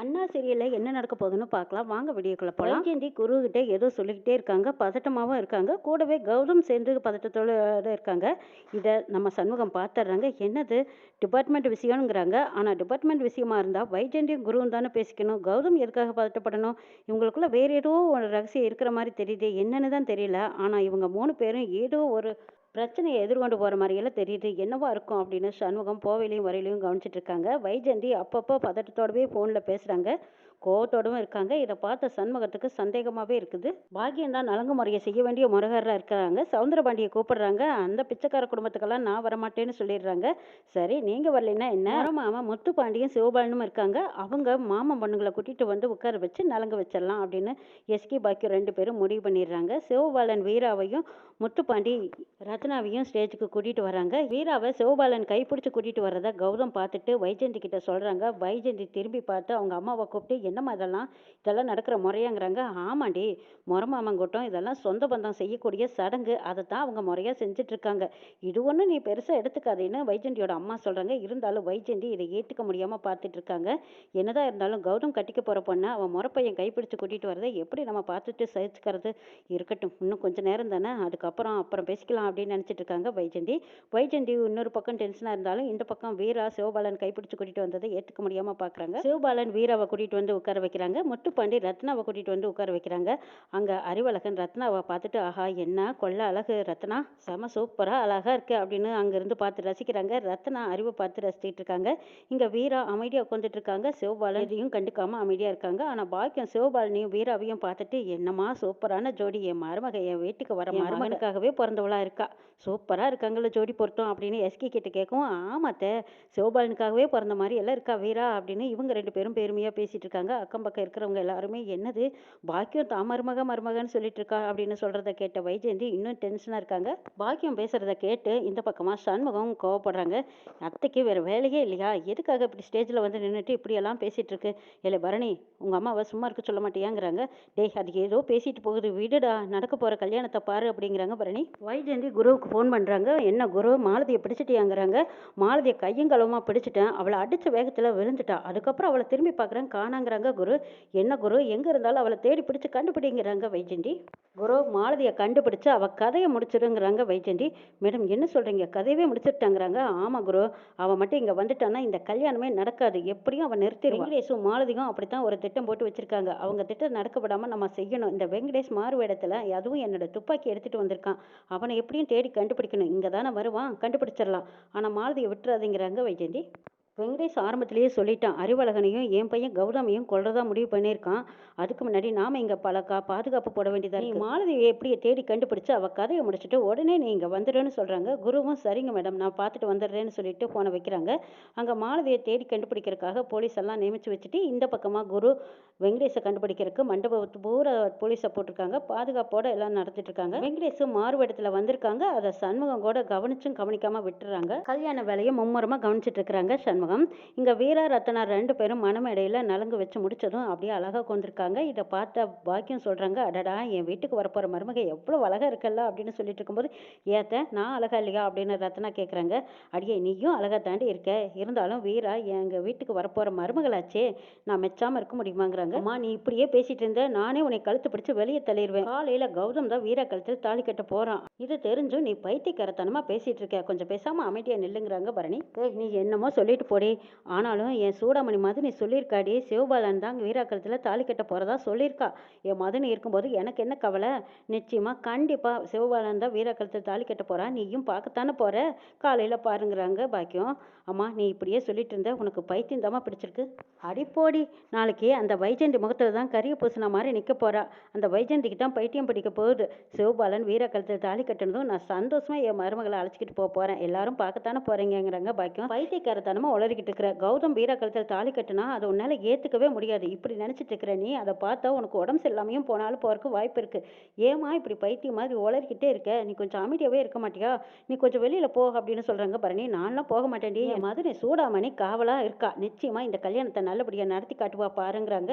அண்ணா சீரியலில் என்ன நடக்க போகுதுன்னு பார்க்கலாம். வாங்க வீடியோக்குள்ள போகலாம் வைஜெயந்தி குருகிட்ட ஏதோ சொல்லிக்கிட்டே இருக்காங்க. பதட்டமாகவும் இருக்காங்க. கூடவே கௌதம் சேர்ந்து பதட்டத்தோடு இருக்காங்க. இதை நம்ம சண்முகம் பார்த்துடுறாங்க என்னது? டிபார்ட்மெண்ட் விஷயம்ங்கிறாங்க. ஆனால் டிபார்ட்மெண்ட் விஷயமா இருந்தால் வைஜெயந்தியும் குருவும் தானே பேசிக்கணும். கௌதம் எதுக்காக பதட்டப்படணும்? இவங்களுக்குள்ள வேற ஏதோ ஒரு ரகசியம் இருக்கிற மாதிரி தெரியுது. என்னன்னு தான் தெரியல. ஆனால் இவங்க மூணு பேரும் ஏதோ ஒரு பிரச்சனையை எதிர்கொண்டு போகிற மாதிரியெல்லாம் தெரியுது. என்னவா இருக்கும் அப்படின்னு சண்முகம் போவையிலையும் வரையிலையும் கவனிச்சிட்டு இருக்காங்க. வைஜெயந்தி அப்பப்போ பதட்டத்தோடவே ஃபோனில் பேசுகிறாங்க கோவத்தோடவும் இருக்காங்க. இதை பார்த்த சண்முகத்துக்கு சந்தேகமாகவே இருக்குது. பாக்கியம் தான் நலங்கு முறையை செய்ய வேண்டிய முருகராக இருக்கிறாங்க. சவுந்தரபாண்டியை கூப்பிடுறாங்க. அந்த பிச்சைக்கார குடும்பத்துக்கெல்லாம் நான் வரமாட்டேன்னு சொல்லிடுறாங்க. சரி நீங்கள் வரலைன்னா என்ன? மாமா முத்துப்பாண்டியும் சிவபாலனும் இருக்காங்க. அவங்க மாமன் பொண்ணுங்களை கூட்டிகிட்டு வந்து உட்கார வச்சு நலங்கு வச்சிடலாம் அப்படின்னு எஸ்கி பாக்கியம் ரெண்டு பேரும் முடிவு பண்ணிடுறாங்க. சிவபாலன் வீராவையும் முத்துப்பாண்டி ரத்னாவையும் ஸ்டேஜுக்கு கூட்டிகிட்டு வராங்க. வீராவை சிவபாலன் கைப்பிடிச்சு கூட்டிகிட்டு வர்றதை கௌதம் பார்த்துட்டு வைஜந்தி கிட்ட சொல்கிறாங்க வைஜந்தி திரும்பி பார்த்து அவங்க அம்மாவை கூப்பிட்டு என்னம்மா இதெல்லாம்? இதெல்லாம் நடக்கிற முறையாங்கிறாங்க. ஆமாண்டி முறை மாமங்கூட்டம் இதெல்லாம் சொந்த பந்தம் செய்யக்கூடிய சடங்கு. அதை தான் அவங்க முறையாக செஞ்சிட்ருக்காங்க. இது ஒன்றும் நீ பெருசாக எடுத்துக்காதேன்னு வைஜெண்டியோட அம்மா சொல்கிறாங்க இருந்தாலும் வைஜெண்டி இதை ஏற்றுக்க முடியாமல் பார்த்துட்ருக்காங்க என்னதான் இருந்தாலும் கௌதம் கட்டிக்க போகிற பொண்ணை அவன் முறப்பையன் கைப்பிடிச்சு கூட்டிகிட்டு வரதை எப்படி நம்ம பார்த்துட்டு சகிச்சுக்கிறது? இருக்கட்டும் இன்னும் கொஞ்சம் நேரம் தானே. அதுக்கப்புறம் அப்புறம் பேசிக்கலாம் அப்படின்னு நினச்சிட்டு இருக்காங்க வைஜெண்டி வைஜெயந்தி இன்னொரு பக்கம் டென்ஷனாக இருந்தாலும் இந்த பக்கம் வீரா சிவபாலன் கைப்பிடிச்சு கூட்டிகிட்டு வந்ததை ஏற்றுக்க முடியாமல் பார்க்குறாங்க சிவபாலன் வீராவை கூட்டிகிட்டு வந்து உட்கார வைக்கிறாங்க. முத்துப்பாண்டி ரத்னாவை கூட்டிகிட்டு வந்து உட்கார வைக்கிறாங்க. அங்கே அறிவழகன் ரத்னாவை பார்த்துட்டு ஆஹா என்ன கொள்ள அழகு ரத்னா? செம சூப்பராக அழகாக இருக்கு அப்படின்னு அங்கேருந்து பார்த்து ரசிக்கிறாங்க. ரத்னா அறிவை பார்த்து ரசிச்சிட்டு இருக்காங்க. இங்கே வீரா அமைதியாக உட்காந்துட்டு இருக்காங்க. சிவபாலன் இதையும் கண்டுக்காம அமைதியாக இருக்காங்க. ஆனால் பாக்கியம் சிவபாலனையும் வீராவையும் பார்த்துட்டு என்னம்மா சூப்பரான ஜோடி. என் மருமக என் வீட்டுக்கு வர மருமகனுக்காகவே பிறந்தவளா இருக்கா. சூப்பராக இருக்காங்கள ஜோடி பொருத்தம் அப்படின்னு எஸ்கி கிட்ட கேட்கவும் ஆமாத்த சிவபாலனுக்காகவே பிறந்த மாதிரி எல்லாம் இருக்கா வீரா? அப்படின்னு இவங்க ரெண்டு பேரும் பெருமையாக பேசிட்டு இருக்காங்க. அக்கம் பக்கம் இருக்கிறவங்க எல்லாருமே என்னது? பாக்கியம் தான் மருமக மருமகன்னு சொல்லிட்டு இருக்கா அப்படின்னு சொல்கிறத கேட்ட வைஜெயந்தி இன்னும் டென்ஷனாக இருக்காங்க. பாக்கியம் பேசுகிறத கேட்டு இந்த பக்கமாக சண்முகம் கோவப்படுறாங்க. அத்தைக்கு வேறு வேலையே இல்லையா? எதுக்காக இப்படி ஸ்டேஜில் வந்து நின்றுட்டு இப்படியெல்லாம் பேசிகிட்டு இருக்கு இல்லை பரணி உங்கள் அம்மாவை சும்மா இருக்க சொல்ல மாட்டியாங்கிறாங்க. டேய் அது ஏதோ பேசிட்டு போகுது. விடுடா. நடக்க போகிற கல்யாணத்தை பாரு அப்படிங்கிறாங்க பரணி. வைஜெயந்தி குருவுக்கு ஃபோன் பண்ணுறாங்க என்ன குரு? மாலதியை பிடிச்சிட்டியாங்கிறாங்க. மாலதியை கையும் பிடிச்சிட்டேன். அவளை அடித்த வேகத்தில் விழுந்துட்டா. அதுக்கப்புறம் அவளை திரும்பி பார்க்குறேன். காணாங்கிறாங்க குரு. என்ன குரு? எங்கே இருந்தாலும் அவளை தேடி பிடிச்சி கண்டுபிடிங்கிறாங்க வைஜெண்டி. குரு மாலதியை கண்டுபிடிச்சு அவள் கதையை முடிச்சிடுங்கிறாங்க வைஜெண்டி. மேடம் என்ன சொல்கிறீங்க கதையவே முடிச்சிட்டாங்கிறாங்க. ஆமாம் குரு அவள் மட்டும் இங்கே வந்துட்டான்னா இந்த கல்யாணமே நடக்காது. எப்படியும் அவன் நிறுத்தி வெங்கடேஷும் மாலதியும் அப்படித்தான் ஒரு திட்டம் போட்டு வச்சிருக்காங்க. அவங்க திட்டம் நடக்கப்படாமல் நம்ம செய்யணும். இந்த வெங்கடேஷ் மாறு வேடத்தில் அதுவும் என்னோட துப்பாக்கி எடுத்துகிட்டு வந்திருக்கான். அவனை எப்படியும் தேடி கண்டுபிடிக்கணும். இங்கே தானே வருவான். கண்டுபிடிச்சிடலாம். ஆனால் மாலதியை விட்டுறாதீங்கிறாங்க வைஜெண்டி. வெங்கடேஷ் ஆரம்பத்திலேயே சொல்லிட்டான் அறிவழகனையும் என் பையன் கௌதமையும் கொல்றதா முடிவு பண்ணியிருக்கான். அதுக்கு முன்னாடி நாம இங்க பல கா பாதுகாப்பு போட வேண்டியதா நீ மாலதியை எப்படி தேடி கண்டுபிடிச்சு அவ கதையை முடிச்சுட்டு உடனே நீ இங்க வந்துடுன்னு சொல்றாங்க. குருவும் சரிங்க மேடம் நான் பார்த்துட்டு வந்துடுறேன்னு சொல்லிட்டு போனை வைக்கிறாங்க. அங்க மாலதியை தேடி கண்டுபிடிக்கிறதுக்காக போலீஸ் எல்லாம் நியமிச்சு வச்சுட்டு இந்த பக்கமா குரு வெங்கடேஷை கண்டுபிடிக்கிறதுக்கு மண்டபத்து பூரா போலீஸை போட்டிருக்காங்க. பாதுகாப்போட எல்லாம் நடத்திட்டு இருக்காங்க. வெங்கடேஷ் மாறுவேடத்துல வந்திருக்காங்க. அதை சண்முகம் கூட கவனிச்சும் கவனிக்காம விட்டுறாங்க. கல்யாண வேலையை மும்முரமா கவனிச்சிட்டு இருக்கிறாங்க சண்முகம். சண்முகம் இங்கே வீரா ரத்னா ரெண்டு பேரும் மனமேடையில் நலங்கு வச்சு முடிச்சதும் அப்படியே அழகாக கொண்டிருக்காங்க இதை பார்த்த பாக்கியம் சொல்கிறாங்க அடடா என் வீட்டுக்கு வரப்போகிற மருமக எவ்வளோ அழகாக இருக்கல்ல அப்படின்னு சொல்லிட்டு இருக்கும்போது ஏத்த நான் அழகா இல்லையா? அப்படின்னு ரத்னா கேட்குறாங்க அடியே நீயும் அழகாக தாண்டி இருக்க. இருந்தாலும் வீரா எங்கள் வீட்டுக்கு வரப்போகிற மருமகளாச்சே. நான் மெச்சாமல் இருக்க முடியுமாங்கிறாங்க. அம்மா நீ இப்படியே பேசிட்டு இருந்த நானே உன்னை கழுத்து பிடிச்சி வெளியே தள்ளிடுவேன் காலையில் கௌதம் தான் வீரா கழுத்தில் தாலி கட்ட போகிறான் இது தெரிஞ்சும் நீ பைத்தியக்காரத்தனமாக பேசிட்டு இருக்க. கொஞ்சம் பேசாமல் அமைதியாக நில்லுங்கிறாங்க பரணி. நீ என்னமோ சொல்லிட்டு போடி. ஆனாலும் என் சூடாமணி மதுனி சொல்லியிருக்காடி சிவபாலன் தான் வீராக்கலத்தில் தாலி கட்ட போகிறதா சொல்லியிருக்கா என் மதுனி இருக்கும்போது எனக்கு என்ன கவலை? நிச்சயமாக கண்டிப்பாக சிவபாலன் தான் வீராக்கலத்தில் தாலி கட்ட போகிறா நீயும் பார்க்கத்தானே போகிற காலையில் பாருங்கிறாங்க பாக்கியம். அம்மா நீ இப்படியே சொல்லிட்டு இருந்த உனக்கு பைத்தியம் தாம்மா பிடிச்சிருக்கு. அடிப்போடி நாளைக்கு அந்த வைஜந்தி முகத்தில் தான் கரிய பூசின மாதிரி நிற்க போகிறா அந்த வைஜெயந்திக்கு தான் பைத்தியம் பிடிக்க போகுது. சிவபாலன் வீரக்கலத்தில் தாலி கட்டினதும் நான் சந்தோஷமாக என் மருமகளை அழைச்சிக்கிட்டு போக போகிறேன் எல்லாரும் பார்க்கத்தானே போகிறீங்கிறாங்க பாக்கியம். பைத்தியக்காரத்தனமாக உளறிக்கிட்டு இருக்கிற. கௌதம் வீரக்கலத்தில் தாலி கட்டினா அதை உன்னால் ஏற்றுக்கவே முடியாது. இப்படி நினச்சிட்டு இருக்கிற நீ அதை பார்த்தா உனக்கு உடம்பு சரியில்லாமையும் போனாலும் போகிறக்கு வாய்ப்பு இருக்குது ஏமா இப்படி பைத்தியம் மாதிரி உளறிக்கிட்டே இருக்க? நீ கொஞ்சம் அமைதியாகவே இருக்க மாட்டியா? நீ கொஞ்சம் வெளியில் போ அப்படின்னு சொல்கிறாங்க பரணி. நான்லாம் போக மாட்டேன்டி என் மதுரை சூடாமணி காவலாக இருக்கா? நிச்சயமாக இந்த கல்யாணத்தை நல்லபடியாக நடத்தி காட்டுவா பாருங்கிறாங்க.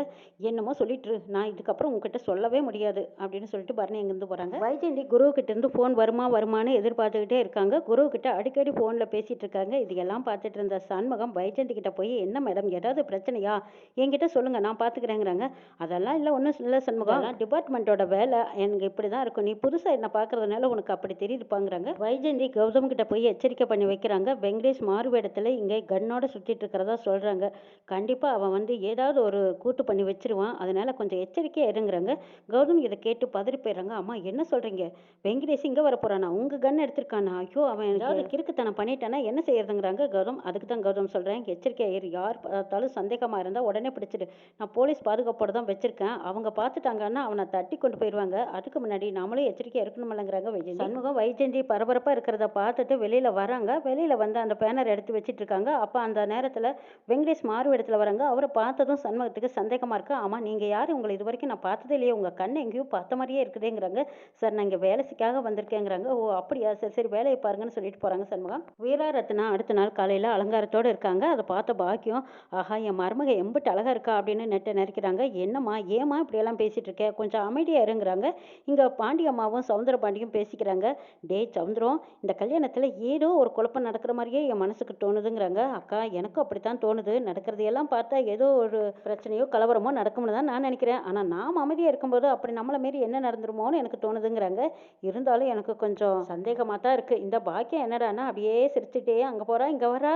என்னமோ சொல்லிட்டு நான் இதுக்கப்புறம் உங்ககிட்ட சொல்லவே முடியாது அப்படின்னு சொல்லிட்டு பரணி எங்கேருந்து போகிறாங்க வைஜெயந்தி குரு கிட்ட இருந்து ஃபோன் வருமா வருமான்னு எதிர்பார்த்துக்கிட்டே இருக்காங்க. குரு கிட்ட அடிக்கடி ஃபோனில் பேசிகிட்டு இருக்காங்க. இது எல்லாம் பார்த்துட்டு இருந்த சண்முகம் சண்முகம் வைஜெயந்தி கிட்ட போய் என்ன மேடம் ஏதாவது பிரச்சனையா? என்கிட்ட சொல்லுங்க நான் பார்த்துக்கிறேங்கிறாங்க அதெல்லாம் இல்லை ஒன்றும் இல்லை சண்முகம். டிபார்ட்மெண்ட்டோட வேலை. எனக்கு இப்படி தான் இருக்கும். நீ புதுசாக என்ன பார்க்கறதுனால உனக்கு அப்படி தெரியுதுப்பாங்கிறாங்க. வைஜெயந்தி கௌதம் கிட்ட போய் எச்சரிக்கை பண்ணி வைக்கிறாங்க. வெங்கடேஷ் மாறுவேடத்தில் இங்கே கன்னோட சுற்றிட்டு இருக்கிறதா சொல்கிறாங்க கண்டிப்பாக அவன் வந்து ஏதாவது ஒரு கூட்டு பண்ணி வச்சிருவான். அதனால கொஞ்சம் எச்சரிக்கையாக இருங்கிறாங்க. கௌதம் இதை கேட்டு பதறி போயிடுறாங்க. அம்மா என்ன சொல்கிறீங்க வெங்கடேஷ் இங்கே வர போகிறானா உங்கள் கன் எடுத்திருக்கானா? ஐயோ அவன் ஏதாவது கிறுக்குத்தனம் பண்ணிட்டானா? என்ன செய்யறதுங்கிறாங்க கௌதம்? அதுக்கு தான் கௌதம் சொல்கிறேன் எச்சரிக்கையாக இரு. யார் பார்த்தாலும் சந்தேகமாக இருந்தால் உடனே பிடிச்சிடு. நான் போலீஸ் பாதுகாப்போடு தான் வச்சிருக்கேன். அவங்க பார்த்துட்டாங்கன்னா அவனை தட்டி கொண்டு போயிடுவாங்க அதுக்கு முன்னாடி நாமளும் எச்சரிக்கையாக இருக்கணுமில்லங்கிறாங்க வைஜெயந்தி சண்முகம் வைஜெயந்தி பரபரப்பாக இருக்கிறத பார்த்துட்டு வெளியில் வராங்க. வெளியில் வந்து அந்த பேனர் எடுத்து வச்சுட்டு இருக்காங்க அப்போ அந்த நேரத்தில் வெங்கடேஷ் மாறு இடத்துல வராங்க. அவரை பார்த்ததும் சண்முகத்துக்கு சந்தேகமாக இருக்கு. ஆமாம் நீங்கள் யார்? உங்களை இது வரைக்கும் நான் பார்த்ததே இல்லையே. உங்கள் கண் எங்கேயோ பார்த்த மாதிரியே இருக்குதேங்கிறாங்க. சார் நான் இங்கே வேலைக்காக வந்திருக்கேங்கிறாங்க. ஓ அப்படியா? சரி சரி வேலையை பாருங்கன்னு சொல்லிட்டு போகிறாங்க சண்முகம். வீரா ரத்னா அடுத்த நாள் காலையில் அலங்காரத்தோடு இருக்காங்க. அதை பார்த்த பாக்கியம் ஆஹா என் மருமக எம்பிட்டு அழகாக இருக்கா? அப்படின்னு நெட்டை நினைக்கிறாங்க என்னம்மா ஏம்மா இப்படியெல்லாம் பேசிட்டு இருக்க? கொஞ்சம் அமைதியாக இருங்கிறாங்க. இங்கே பாண்டியம்மாவும் சவுந்தர பாண்டியும் பேசிக்கிறாங்க. டேய் சவுந்தரம் இந்த கல்யாணத்தில் ஏதோ ஒரு குழப்பம் நடக்கிற மாதிரியே என் மனசுக்கு தோணுதுங்கிறாங்க. அக்கா எனக்கும் அப்படித்தான் தோணுது. நடக்கிறது எல்லாம் பார்த்தா ஏதோ ஒரு பிரச்சனையோ கலவரமோ நடக்கும்னு தான் நான் நினைக்கிறேன். ஆனால் நாம் அமைதியாக இருக்கும்போது அப்படி நம்மளை மாரி என்ன நடந்துருமோன்னு எனக்கு தோணுதுங்கிறாங்க. இருந்தாலும் எனக்கு கொஞ்சம் சந்தேகமாக தான் இருக்குது இந்த பாக்கியம் என்னடானா அப்படியே சிரிச்சுட்டே அங்கே போகிறா இங்கே வரா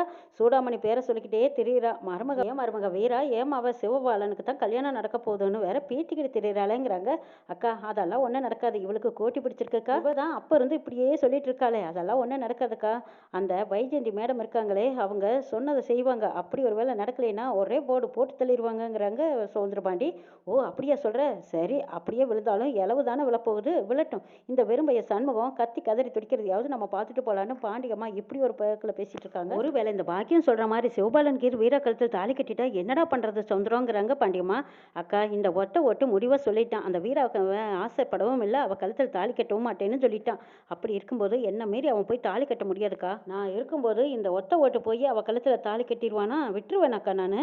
சூடாமணி பேரை சொல்லிக்கிட்டே திரியிறா. மருமக ஏன் மருமக? வீரா ஏன் அவ சிவபாலனுக்கு தான் கல்யாணம் நடக்க போகுதுன்னு வேற பீத்திக்கிட்டு திரியிறாளேங்கிறாங்க. அக்கா அதெல்லாம் ஒன்றும் நடக்காது. இவளுக்கு கோட்டி பிடிச்சிருக்குக்கா? இவ தான் அப்போ இருந்து இப்படியே சொல்லிட்டு இருக்காளே. அதெல்லாம் ஒன்றும் நடக்காதுக்கா. அந்த வைஜெயந்தி மேடம் இருக்காங்களே அவங்க சொன்னதை செய்வாங்க. அப்படி ஒரு வேளை நடக்கலைன்னா ஒரே போர்டு போட்டு தள்ளிடுவாங்கங்கிறாங்க சௌந்தரபாண்டி. ஓ அப்படியா சொல்ற? சரி அப்படியே விழுந்தாலும் இளவு தானே விழப்போகுது. விழட்டும். இந்த வெறும்பைய சண்முகம் கத்தி கதறி துடிக்கிறதையாவது நம்ம பார்த்துட்டு போகலான்னு பாண்டியம்மா இப்படி ஒரு பக்கத்தில் பேசிட்டு இருக்காங்க. ஒருவேளை இந்த பாக்கியம் சொல்கிற மாதிரி சிவபாலன் கீர் வீர கழுத்தில் தாலி கட்டிட்டா என்னடா பண்ணுறது சௌந்தரங்கிறாங்க பாண்டியம்மா. அக்கா இந்த ஒட்ட ஒட்டு முடிவை சொல்லிட்டான். அந்த வீர ஆசைப்படவும் இல்லை. அவள் கழுத்தில் தாலி கட்டவும் மாட்டேன்னு சொல்லிட்டான். அப்படி இருக்கும்போது என்ன மீறி அவன் போய் தாலி கட்ட முடியாதுக்கா? நான் இருக்கும்போது இந்த ஒத்த ஓட்டு போய் அவள் கழுத்தில் தாலி கட்டிடுவானா? விட்டுருவேனாக்கா நான்.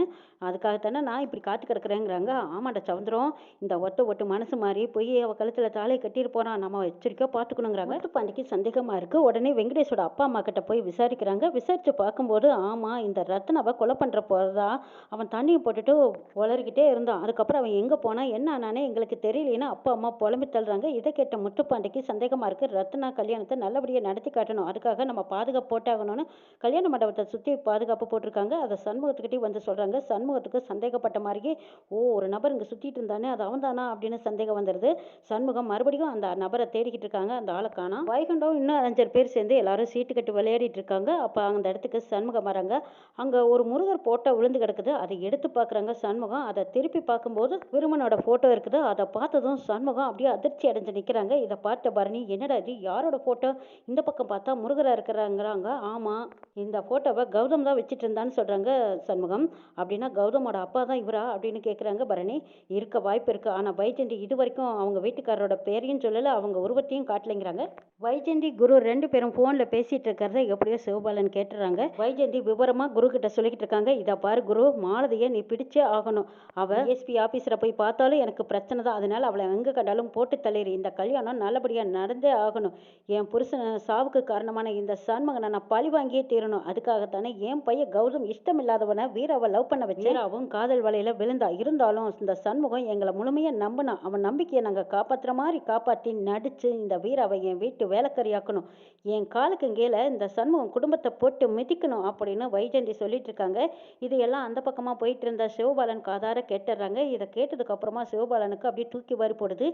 அதுக்காகத்தானே நான் இப்படி காத்து கிடக்குறேங்கிறாங்க. ஆமாடா சவுந்தரம் இந்த ஒத்த ஓட்டு மனசு மாறி போய் அவள் கழுத்தில் தாலியை கட்டிட்டு போகிறான் நம்ம எச்சரிக்கையாக பார்த்துக்கணுங்கிறாங்க பாண்டிக்கு சந்தேகமாக இருக்கு. உடனே வெங்கடேஷோட அப்பா அம்மா கிட்ட போய் விசாரிக்கிறாங்க. விசாரித்து பார்க்கும்போது ஆமாம் இந்த ரத்னாவை கொலை பண்ணுற போகிறதா அவன் தண்ணியை போட்டுட்டு உளறிக்கிட்டே இருந்தான். அதுக்கப்புறம் அவன் எங்கே போனால் என்ன ஆனானே எங்களுக்கு தெரியலேன்னு அப்பா அம்மா புலம்பி தள்ளுறாங்க. இதை கேட்ட முத்துப்பாண்டிக்கு சந்தேகமாக இருக்குது ரத்னா கல்யாணத்தை நல்லபடியாக நடத்தி காட்டணும். அதுக்காக நம்ம பாதுகாப்பு போட்டாகணும்னு கல்யாண மண்டபத்தை சுற்றி பாதுகாப்பு போட்டிருக்காங்க. அதை சண்முகத்துக்கிட்டே வந்து சொல்கிறாங்க சண்முகத்துக்கு சந்தேகப்பட்ட மாதிரியே ஓ ஒரு நபர் இங்கே சுற்றிட்டு இருந்தானே அது அவன் தானா? அப்படின்னு சந்தேகம் வந்துடுது சண்முகம் மறுபடியும் அந்த நபரை தேடிக்கிட்டு இருக்காங்க. அந்த ஆளை காணும். வைகுண்டம் இன்னும் அஞ்சு பேர் சேர்ந்து எல்லாரும் சீட்டு கட்டு விளையாடிட்டு இருக்காங்க. அப்போ அந்த இடத்துக்கு சண்முகம் வராங்க. அங்கே ஒரு முருகர் போட்டோ விழுந்து கிடக்குது. அதை எடுத்து பார்க்குறாங்க சண்முகம். அதை திருப்பி பார்க்கும்போது விருமனோட ஃபோட்டோ இருக்குது. அதை பார்த்ததும் சண்முகம் அப்படியே அதிர்ச்சி அடைஞ்சு நிற்கிறாங்க இதை பார்த்த பரணி என்னடா இது? யாரோட ஃபோட்டோ இந்த பக்கம் பார்த்தா முருகராக இருக்கிறாங்கிறாங்க. ஆமாம் இந்த ஃபோட்டோவை கௌதம் தான் வச்சுட்டு இருந்தான்னு சொல்கிறாங்க சண்முகம். அப்படின்னா கௌதமோட அப்பா தான் இவரா? அப்படின்னு கேட்குறாங்க பரணி. இருக்க வாய்ப்பு இருக்குது ஆனால் வைஜெண்டி இது வரைக்கும் அவங்க வீட்டுக்காரரோட பேரையும் சொல்லலை. அவங்க உருவத்தையும் காட்டலைங்கிறாங்க. வைஜெண்டி குரு ரெண்டு பேரும் ஃபோனில் பேசிகிட்டு இருக்கிறத எப்படியோ சிவபாலன் கேட்டுறாங்க. வைஜெண்டி விவரமாக குரு கிட்ட சொல்லிக்கிட்டு இருக்காங்க இதை பாரு குரு மாலதியை நீ பிடிச்சே ஆகணும். அவள் எஸ்பி ஆஃபீஸரை போய் பார்த்தாலும் எனக்கு பிரச்சனை தான். அதனால அவளை எங்கே கண்டாலும் போட்டு தள்ளிடு இந்த கல்யாணம் நல்லபடியாக நடந்தே ஆகணும். என் புருஷன் சாவுக்கு காரணமான இந்த சண்முகனை நான் பழி வாங்கியே தீரணும். அதுக்காகத்தானே என் பையன் கௌதம் இஷ்டம் இல்லாதவனை வீராவை லவ் பண்ண வச்சு வீராவும் காதல் வலையில் விழுந்தா இருந்தாலும் இந்த சண்முகம் எங்களை முழுமையாக நம்பினான் அவன் நம்பிக்கையை நாங்கள் காப்பாற்றுற மாதிரி காப்பாற்றி நடித்து இந்த வீராவை என் வீட்டு வேலைக்கறியாக்கணும். என் காலுக்கு கீழே இந்த சண்முகம் குடும்பத்தை போட்டு மிதிக்கணும் அப்படின்னு வைஜெயந்தி சொல்லிட்டு இருக்காங்க இதையெல்லாம் அந்த பக்கமாக போயிட்டு இருந்த சிவபாலன் காதார கேட்டுடுறாங்க இதை கேட்டதுக்கு அப்புறமா சிவபாலனுக்கு அப்படியே தூக்கி வாரி போடுது.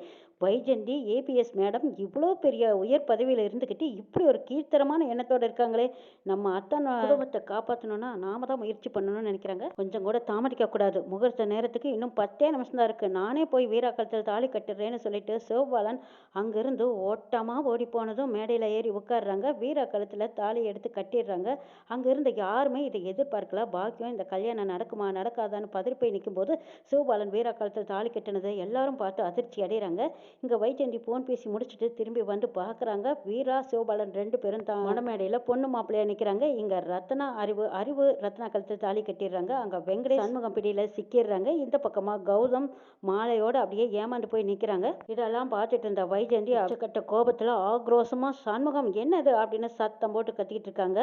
வைஜெயந்தி ஏபிஎஸ் மேடம் இவ்வளோ பெரிய உயர் பதவியில் இருந்துக்கிட்டு இப்படி ஒரு கீழ்த்தரமான எண்ணத்தோடு இருக்காங்களே. நம்ம அத்தனை குடும்பத்தை காப்பாற்றணும்னா நாம தான் முயற்சி பண்ணணும்னு நினைக்கிறாங்க. கொஞ்சம் கூட தாமதிக்க கூடாது. முகூர்த்த நேரத்துக்கு இன்னும் பத்தே நிமிஷம் தான் இருக்கு. நானே போய் வீராக்கலத்தில் தாலி கட்டுறேன்னு சொல்லிட்டு சிவபாலன் அங்கிருந்து ஓட்டமாக ஓடி போனதும் மேடையில் ஏறி உட்காடுறாங்க வீராக்கலத்தில் தாலி எடுத்து கட்டிடுறாங்க. அங்கே இருந்த யாருமே இதை எதிர்பார்க்கல பாக்கியம் இந்த கல்யாணம் நடக்குமா நடக்காதான்னு பதறி போய் நிற்கும்போது சிவபாலன் வீரா காலத்தில் தாலி கட்டினதை எல்லாரும் பார்த்து அதிர்ச்சி அடைகிறாங்க இங்கே வைஜெயந்தி ஃபோன் பேசி முடிச்சுட்டு திரும்பி வந்து பார்க்குறாங்க. வீரா சிவபாலன் ரெண்டு பேரும் தான். மணமேடையில் பொண்ணு மாப்பிள்ளையாக நிற்கிறாங்க இங்கே ரத்னா அறிவு அறிவு ரத்னா கழுத்தில் தாலி கட்டிடுறாங்க. அங்கே வெங்கடேஷ் சண்முகம் பிடியில் சிக்கிடுறாங்க. இந்த பக்கமாக கௌதம் மாலையோடு அப்படியே ஏமாந்து போய் நிற்கிறாங்க இதெல்லாம் பார்த்துட்டு இருந்த வைஜெயந்தி கட்ட கோபத்தில் ஆக்ரோஷமாக சண்முகம் என்னது? அப்படின்னு சத்தம் போட்டு கத்திக்கிட்டு இருக்காங்க.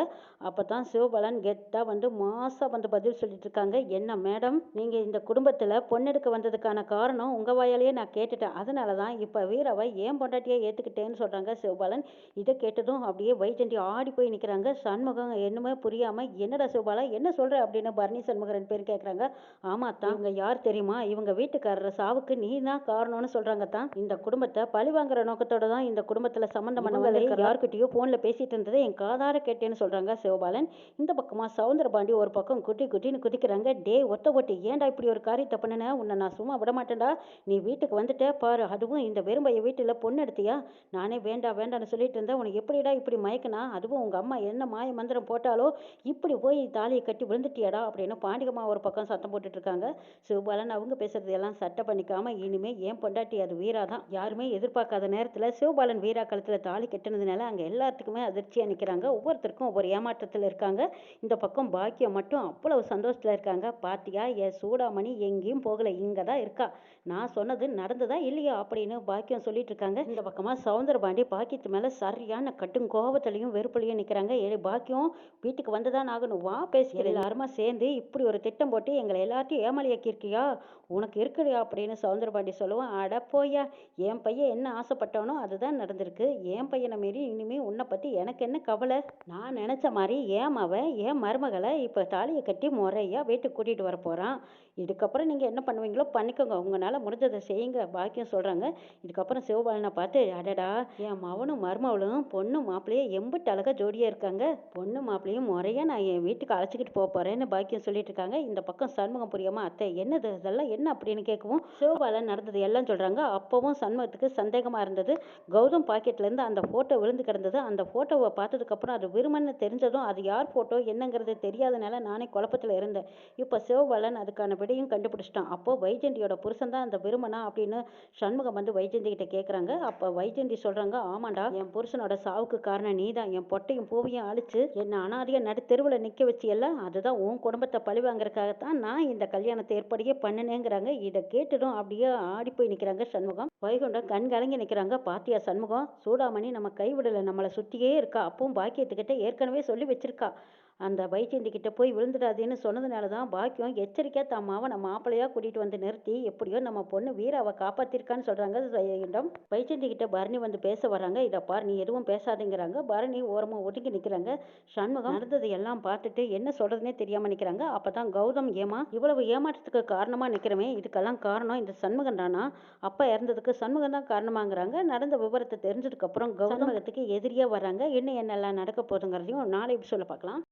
அப்போ தான் சிவபாலன் கெத்தா அத்தை வந்து மாசா வந்து பதில் சொல்லிட்டு இருக்காங்க என்ன மேடம் நீங்கள் இந்த குடும்பத்தில் பொண்ணெடுக்க வந்ததுக்கான காரணம் உங்கள் வாயாலேயே நான் கேட்டுட்டேன். அதனால தான் இப்போ வீராவை ஏன் பொண்டாட்டியை ஏற்றுக்கிட்டேன்னு சொல்கிறாங்க சிவபாலன். இதை கேட்டதும் அப்படியே வைஜந்தி ஆடி போய் நிற்கிறாங்க சண்முகம் என்னமே புரியாமல் என்னடா சிவபாலா என்ன சொல்கிற அப்படின்னு பரணி சண்முகம் ரெண்டு பேரும் கேட்குறாங்க ஆமா தான் இவங்க யார் தெரியுமா? இவங்க வீட்டுக்காரர் சாவுக்கு நீ தான் காரணம்னு சொல்கிறாங்க தான் இந்த குடும்பத்தை பழி வாங்குற நோக்கத்தோட தான் இந்த குடும்பத்தில் சம்மந்தம் பண்ணவங்களே யார்கிட்டயோ ஃபோனில் பேசிட்டு இருந்ததை என் காதார கேட்டேன்னு சொல்கிறாங்க சிவபாலன். இந்த பக்கமாக சவுந்தரபாண்டி ஒரு பக்கம் குட்டி குட்டின்னு குதிக்கிறாங்க டே ஒத்த ஒட்டி ஏன்டா இப்படி ஒரு காரியத்தை பண்ணுன? உன்னை நான் சும்மா விட மாட்டேன்டா. நீ வீட்டுக்கு வந்துட்டே பாரு அதுவும் இந்த வெறும்பைய வீட்டில் பொண்ணு எடுத்தியா? நானே வேண்டாம் வேண்டாம்னு சொல்லிட்டு இருந்தேன். உனக்கு எப்படிடா இப்படி மயக்கனா? அதுவும் உங்கள் அம்மா என்ன மாய மந்திரம் போட்டாலோ இப்படி போய் தாலியை கட்டி விழுந்துட்டியாடா? அப்படின்னு பாண்டிகம்மா ஒரு பக்கம் சத்தம் போட்டுட்டு இருக்காங்க. சிவபாலன் அவங்க பேசுறது எல்லாம் சட்டை பண்ணிக்காம இனிமே ஏன் பொண்டாட்டி அது வீரா தான். யாருமே எதிர்பார்க்காத நேரத்தில் சிவபாலன் வீரா காலத்தில் தாலி கட்டினதுனால அங்கே எல்லாத்துக்குமே அதிர்ச்சியாக நிற்கிறாங்க ஒவ்வொருத்தருக்கும் ஒவ்வொரு ஏமாற்றத்தில் இருக்காங்க. இந்த பக்கம் பாக்கியம் மட்டும் அவ்வளவு சந்தோஷத்தில் இருக்காங்க. பாத்தியா என் சூடாமணி எங்கேயும் போகலை இங்கே தான் இருக்கா? நான் சொன்னது நடந்ததா இல்லையா? அப்படின்னு பாக்கியம் சொல்லிட்டு இருக்காங்க இந்த பக்கமாக சவுந்தரபாண்டி பாக்கியத்து மேலே சரியான கட்டும் கோபத்துலையும் வெறுப்புலையும் நிற்கிறாங்க ஏ பாக்கியம் வீட்டுக்கு வந்துதான் ஆகணும். வா பேசி எல்லாருமா சேர்ந்து இப்படி ஒரு திட்டம் போட்டு எங்களை எல்லாத்தையும் ஏமாளியாக்கியிருக்கியா? உனக்கு இருக்குடியா அப்படின்னு சவுந்தரபாண்டி சொல்லுவான். அட போயா என் பையன் என்ன ஆசைப்பட்டானோ அதுதான் நடந்திருக்கு. என் பையனை மாரி இனிமே உன்னை பற்றி எனக்கு என்ன கவலை? நான் நினச்ச மாதிரி ஏன் அவன் ஏன் மருமகளை இப்போ தாலியை கட்டி முறையாக வீட்டுக்கு கூட்டிகிட்டு வர போகிறான் இதுக்கப்புறம் நீங்கள் என்ன பண்ணுவீங்களோ பண்ணிக்கோங்க. உங்களால் முடிஞ்சதை செய்யுங்க. பாக்கியம் சொல்கிறாங்க இதுக்கப்புறம் சிவபாலனை பார்த்து அடடா என் மவனும் மருமவளும் பொண்ணு மாப்பிள்ளையும் எம்பிட்டு அழகாக ஜோடியாக இருக்காங்க. பொண்ணு மாப்பிள்ளையும் முறையாக நான் என் வீட்டுக்கு அழைச்சிக்கிட்டு போக போகிறேன்னு பாக்கியம் சொல்லிட்டு இருக்காங்க. இந்த பக்கம் சண்முகம் புரியாமல் அத்தை என்னது? இதெல்லாம் என்ன அப்படின்னு கேட்கவும் சிவபாலன் நடந்தது எல்லாம் சொல்கிறாங்க அப்போவும் சண்முகத்துக்கு சந்தேகமாக இருந்தது. கௌதம் பாக்கெட்லேருந்து அந்த ஃபோட்டோ விழுந்து கிடந்தது. அந்த ஃபோட்டோவை பார்த்ததுக்கப்புறம் அது விருமன்னு தெரிஞ்சதும் அது யார் ஃபோட்டோ என்னங்கிறது தெரியாதனால நானே குழப்பத்தில் இருந்தேன். இப்போ சிவபாலன் அதுக்கான விடையும் கண்டுபிடிச்சிட்டான். அப்போது வைஜெயந்தியோட புருஷன் தான் அந்த விருமனா அப்படின்னு சண்முகம் வந்து வைஜெயந்தி கிட்ட கேட்குறாங்க அப்போ வைஜெயந்தி சொல்கிறாங்க ஆமாண்டா என் புருஷனோட சாவுக்கு காரணம் நீ தான் என் பொட்டையும் பூவையும் அழிச்சு என்னை அனாதையாக நடு தெருவில் நிற்க வச்சியல்ல? அதுதான் உன் குடும்பத்தை பழி வாங்குறதுக்காகத்தான் நான் இந்த கல்யாணத்தை ஏற்படியே பண்ணினேங்கிறாங்க. இதை கேட்டதும் அப்படியே ஆடி போய் நிற்கிறாங்க சண்முகம். வைகுண்டம் கண் கலங்கி நிற்கிறாங்க பாத்தியா சண்முகம் சூடாமணி நம்ம கைவிடலை நம்மளை சுற்றியே இருக்கா. அப்பவும் பாக்கியத்துக்கிட்ட ஏற்கனவே சொல்லி வச்சிருக்கா. அந்த வைஜெயந்தி கிட்ட போய் விழுந்துடாதேன்னு சொன்னதுனால தான் பாக்கியம் எச்சரிக்கையாக தாம்மாவை நம்ம மாப்பிள்ளையாக கூட்டிகிட்டு வந்து நிறுத்தி எப்படியோ நம்ம பொண்ணு வீராவை காப்பாற்றிருக்கான்னு சொல்கிறாங்க இடம் வைஜெயந்தி கிட்ட பரணி வந்து பேச வர்றாங்க. இதை பார் நீ எதுவும் பேசாதேங்கிறாங்க. பரணி ஓரமாக ஒதுங்கி நிற்கிறாங்க சண்முகம் நடந்தது எல்லாம் பார்த்துட்டு என்ன சொல்கிறதுனே தெரியாமல் நிற்கிறாங்க அப்போ தான் கௌதம் ஏமா இவ்வளவு ஏமாற்றத்துக்கு காரணமாக நிற்கிறமே இதுக்கெல்லாம் காரணம் இந்த சண்முகம் தானா? அப்பா இறந்ததுக்கு சண்முகம் தான் காரணமாங்கிறாங்க. நடந்த விவரத்தை தெரிஞ்சதுக்கப்புறம் கௌதமத்துக்கு எதிரியாக வர்றாங்க. என்ன என்னெல்லாம் நடக்க போகுதுங்கிறதையும் நாளை சொல்ல பார்க்கலாம்.